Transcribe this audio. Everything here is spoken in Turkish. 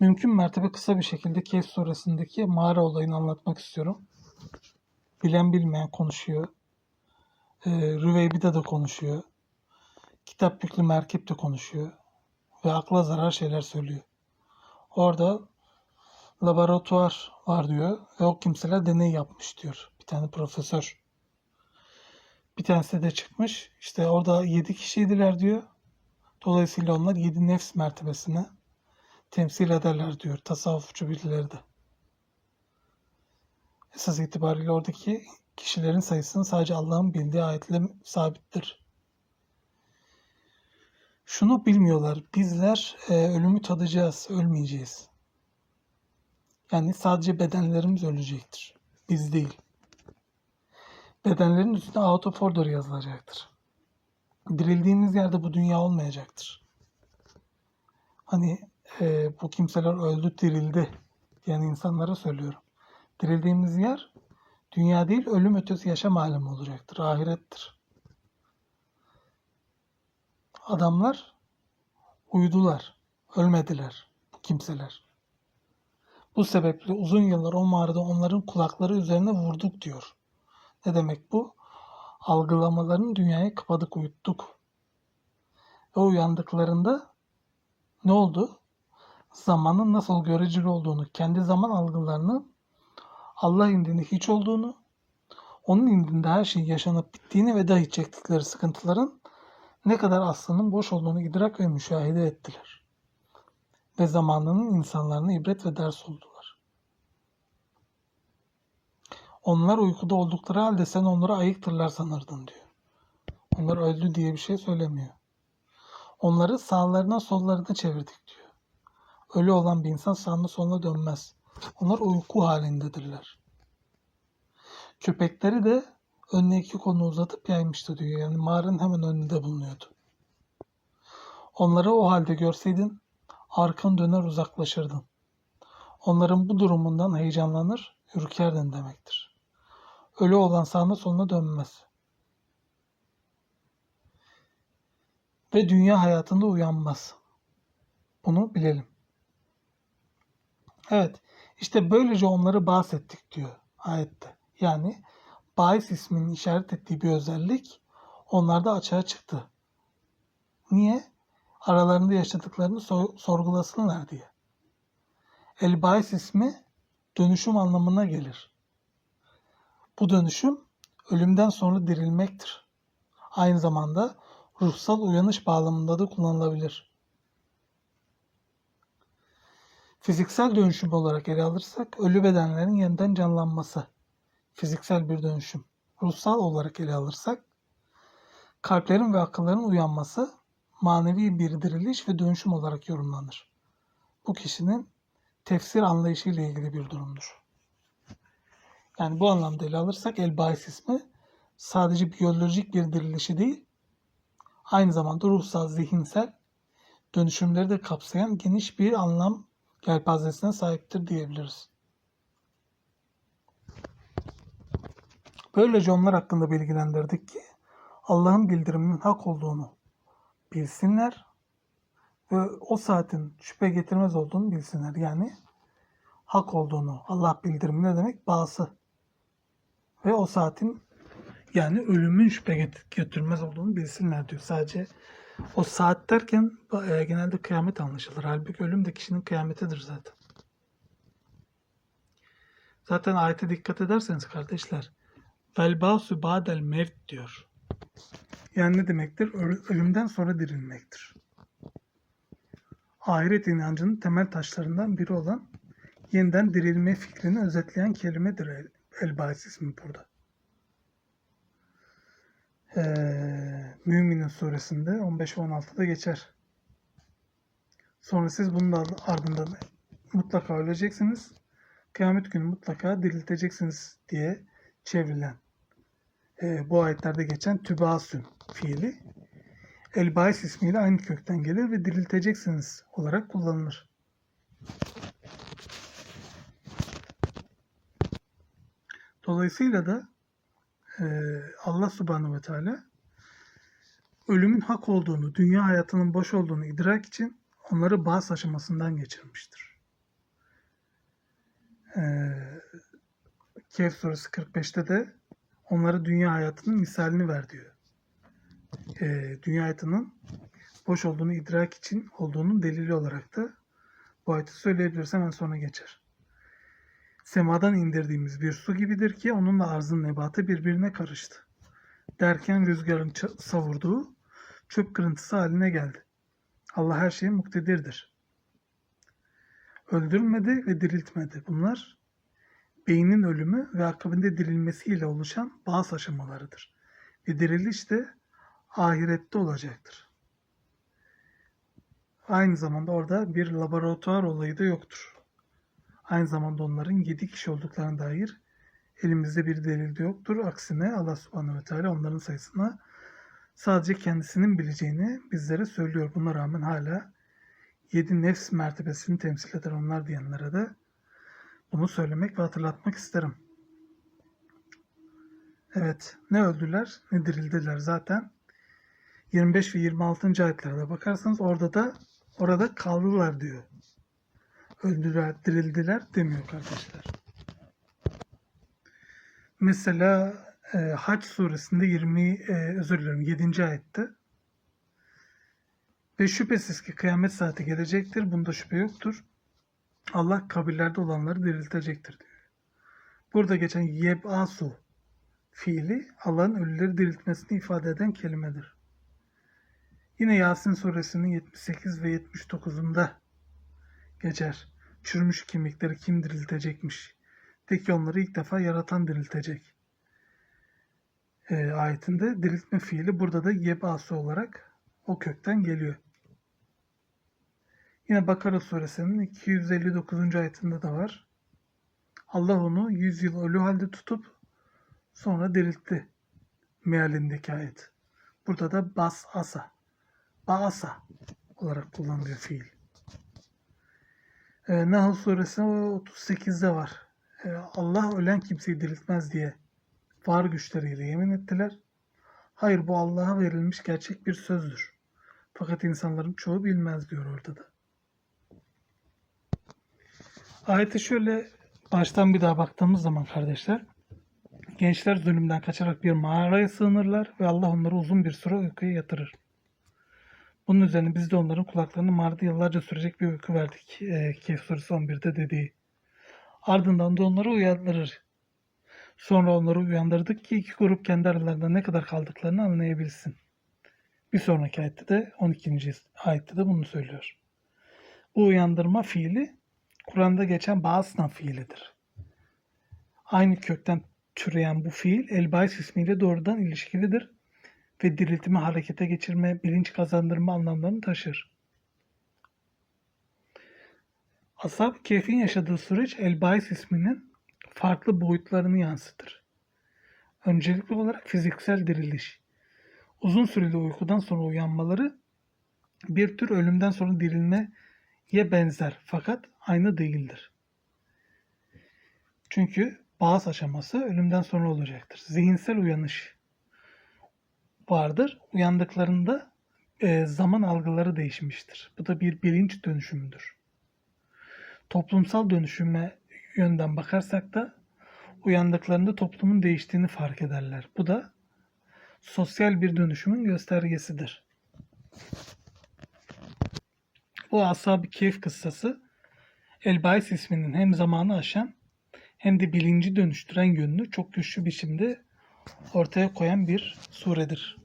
Mümkün mertebe kısa bir şekilde Kehf suresindeki mağara olayını anlatmak istiyorum. Bilen bilmeyen konuşuyor. Ee, Rüveybide de konuşuyor. Kitap yüklü merkep de konuşuyor. Ve akla zarar şeyler söylüyor. Orada laboratuvar var diyor. Ve o kimseler deney yapmış diyor. Bir tane profesör. Bir tanesi de çıkmış. İşte orada yedi kişiydiler diyor. Dolayısıyla onlar yedi nefs mertebesine temsil ederler diyor tasavvufçu birileri de. Esas itibariyle oradaki kişilerin sayısının sadece Allah'ın bildiği ayetle sabittir. Şunu bilmiyorlar. Bizler e, ölümü tadacağız, ölmeyeceğiz. Yani sadece bedenlerimiz ölecektir. Biz değil. Bedenlerin üstüne out of order yazılacaktır. Dirildiğimiz yerde bu dünya olmayacaktır. Hani e, bu kimseler öldü dirildi diyen insanlara söylüyorum. Dirildiğimiz yer dünya değil ölüm ötesi yaşam alemi olacaktır. Ahirettir. Adamlar uyudular. Ölmediler bu kimseler. Bu sebeple uzun yıllar o mağarada onların kulakları üzerine vurduk diyor. Ne demek bu? Algılamalarını dünyaya kapadık, uyuttuk. Ve uyandıklarında ne oldu? Zamanın nasıl göreceli olduğunu, kendi zaman algılarının Allah indinde hiç olduğunu, onun indinde her şey yaşanıp bittiğini ve dahi çektikleri sıkıntıların ne kadar aslının boş olduğunu idrak ve müşahede ettiler. Ve zamanının insanlarına ibret ve ders oldular. Onlar uykuda oldukları halde sen onları ayıktırlar sanırdın diyor. Onlar öldü diye bir şey söylemiyor. Onları sağlarına sollarına çevirdik diyor. Ölü olan bir insan sağına soluna dönmez. Onlar uyku halindedirler. Köpekleri de önüne iki kolunu uzatıp yaymıştı diyor. Yani mağaranın hemen önünde bulunuyordu. Onları o halde görseydin arkan döner uzaklaşırdın. Onların bu durumundan heyecanlanır, ürkerdin demektir. Ölü olan sağına soluna dönmez. Ve dünya hayatında uyanmaz. Bunu bilelim. Evet, işte böylece onları bahsettik diyor ayette. Yani bahis isminin işaret ettiği bir özellik onlarda açığa çıktı. Niye? Aralarında yaşadıklarını so- sorgulasınlar diye. El bahis ismi dönüşüm anlamına gelir. Bu dönüşüm ölümden sonra dirilmektir. Aynı zamanda ruhsal uyanış bağlamında da kullanılabilir. Fiziksel dönüşüm olarak ele alırsak ölü bedenlerin yeniden canlanması. Fiziksel bir dönüşüm. Ruhsal olarak ele alırsak kalplerin ve akılların uyanması manevi bir diriliş ve dönüşüm olarak yorumlanır. Bu kişinin tefsir anlayışıyla ilgili bir durumdur. Yani bu anlamda ele alırsak el bahis ismi sadece biyolojik bir dirilişi değil, aynı zamanda ruhsal, zihinsel dönüşümleri de kapsayan geniş bir anlam yelpazesine sahiptir diyebiliriz. Böylece onlar hakkında bilgilendirdik ki Allah'ın bildiriminin hak olduğunu bilsinler ve o saatin şüphe getirmez olduğunu bilsinler. Yani hak olduğunu, Allah bildirimi ne demek? Bağısı. Ve o saatin yani ölümün şüphe getirmez olduğunu bilsinler diyor. Sadece o saat derken e, genelde kıyamet anlaşılır. Halbuki ölüm de kişinin kıyametidir zaten. Zaten ayete dikkat ederseniz kardeşler vel ba'su ba'del mevt diyor. Yani ne demektir? Ölümden sonra dirilmektir. Ahiret inancının temel taşlarından biri olan yeniden dirilme fikrini özetleyen kelimedir el, el ismi burada. Ee, Müminin suresinde 15 ve 16'da geçer. Sonra siz bunun da ardından mutlaka öleceksiniz. Kıyamet günü mutlaka dirilteceksiniz diye çevrilen e, bu ayetlerde geçen tübasün fiili el-bais ismiyle aynı kökten gelir ve dirilteceksiniz olarak kullanılır. Dolayısıyla da e, Allah subhanahu ve teala ölümün hak olduğunu, dünya hayatının boş olduğunu idrak için onları bağış aşamasından geçirmiştir. Ee, Kehf suresi 45'te de onlara dünya hayatının misalini ver diyor. Ee, dünya hayatının boş olduğunu idrak için olduğunun delili olarak da bu ayeti söyleyebiliriz. Hemen sonra geçer. Semadan indirdiğimiz bir su gibidir ki onunla arzın nebatı birbirine karıştı. Derken rüzgarın savurduğu çöp kırıntısı haline geldi. Allah her şeye muktedirdir. Öldürmedi ve diriltmedi. Bunlar beynin ölümü ve akabinde dirilmesiyle oluşan bazı aşamalarıdır. Ve diriliş de ahirette olacaktır. Aynı zamanda orada bir laboratuvar olayı da yoktur. Aynı zamanda onların 7 kişi olduklarına dair elimizde bir delil de yoktur. Aksine Allah subhanehu ve teala onların sayısına sadece kendisinin bileceğini bizlere söylüyor. Buna rağmen hala 7 nefs mertebesini temsil eder onlar diyenlere de bunu söylemek ve hatırlatmak isterim. Evet, ne öldüler ne dirildiler zaten. 25 ve 26. ayetlerde bakarsanız orada da orada kaldılar diyor. Öldüler, dirildiler demiyor kardeşler. Mesela e, Hac suresinde 20 e, özür dilerim 7. ayette ve şüphesiz ki kıyamet saati gelecektir. Bunda şüphe yoktur. Allah kabirlerde olanları diriltecektir diyor. Burada geçen yeb'asu fiili Allah'ın ölüleri diriltmesini ifade eden kelimedir. Yine Yasin suresinin 78 ve 79'unda geçer. Çürümüş kemikleri kim diriltecekmiş? De ki onları ilk defa yaratan diriltecek. E, ayetinde diriltme fiili burada da yeb'asu olarak o kökten geliyor. Yine Bakara suresinin 259. ayetinde de var. Allah onu 100 yıl ölü halde tutup sonra diriltti. Mealindeki ayet. Burada da bas asa. Baasa olarak kullanılıyor fiil. Ee, Nahl suresi 38'de var. Ee, Allah ölen kimseyi diriltmez diye var güçleriyle yemin ettiler. Hayır bu Allah'a verilmiş gerçek bir sözdür. Fakat insanların çoğu bilmez diyor orada da. Ayete şöyle baştan bir daha baktığımız zaman kardeşler, gençler zulümden kaçarak bir mağaraya sığınırlar ve Allah onları uzun bir süre uykuya yatırır. Bunun üzerine biz de onların kulaklarını mağarada yıllarca sürecek bir uyku verdik. E, Kehf suresi 11'de dediği. Ardından da onları uyandırır. Sonra onları uyandırdık ki iki grup kendi aralarında ne kadar kaldıklarını anlayabilsin. Bir sonraki ayette de 12. ayette de bunu söylüyor. Bu uyandırma fiili Kur'an'da geçen bazı fiilidir. Aynı kökten türeyen bu fiil elbais ismiyle doğrudan ilişkilidir ve diriltimi harekete geçirme, bilinç kazandırma anlamlarını taşır. Ashab-ı Kehf'in yaşadığı süreç elbais isminin farklı boyutlarını yansıtır. Öncelikli olarak fiziksel diriliş. Uzun süreli uykudan sonra uyanmaları bir tür ölümden sonra dirilmeye benzer fakat aynı değildir. Çünkü bazı aşaması ölümden sonra olacaktır. Zihinsel uyanış vardır. Uyandıklarında e, zaman algıları değişmiştir. Bu da bir bilinç dönüşümüdür. Toplumsal dönüşüme yönden bakarsak da uyandıklarında toplumun değiştiğini fark ederler. Bu da sosyal bir dönüşümün göstergesidir. Bu Ashab-ı Kehf kıssası Elbais isminin hem zamanı aşan hem de bilinci dönüştüren yönünü çok güçlü biçimde ortaya koyan bir suredir.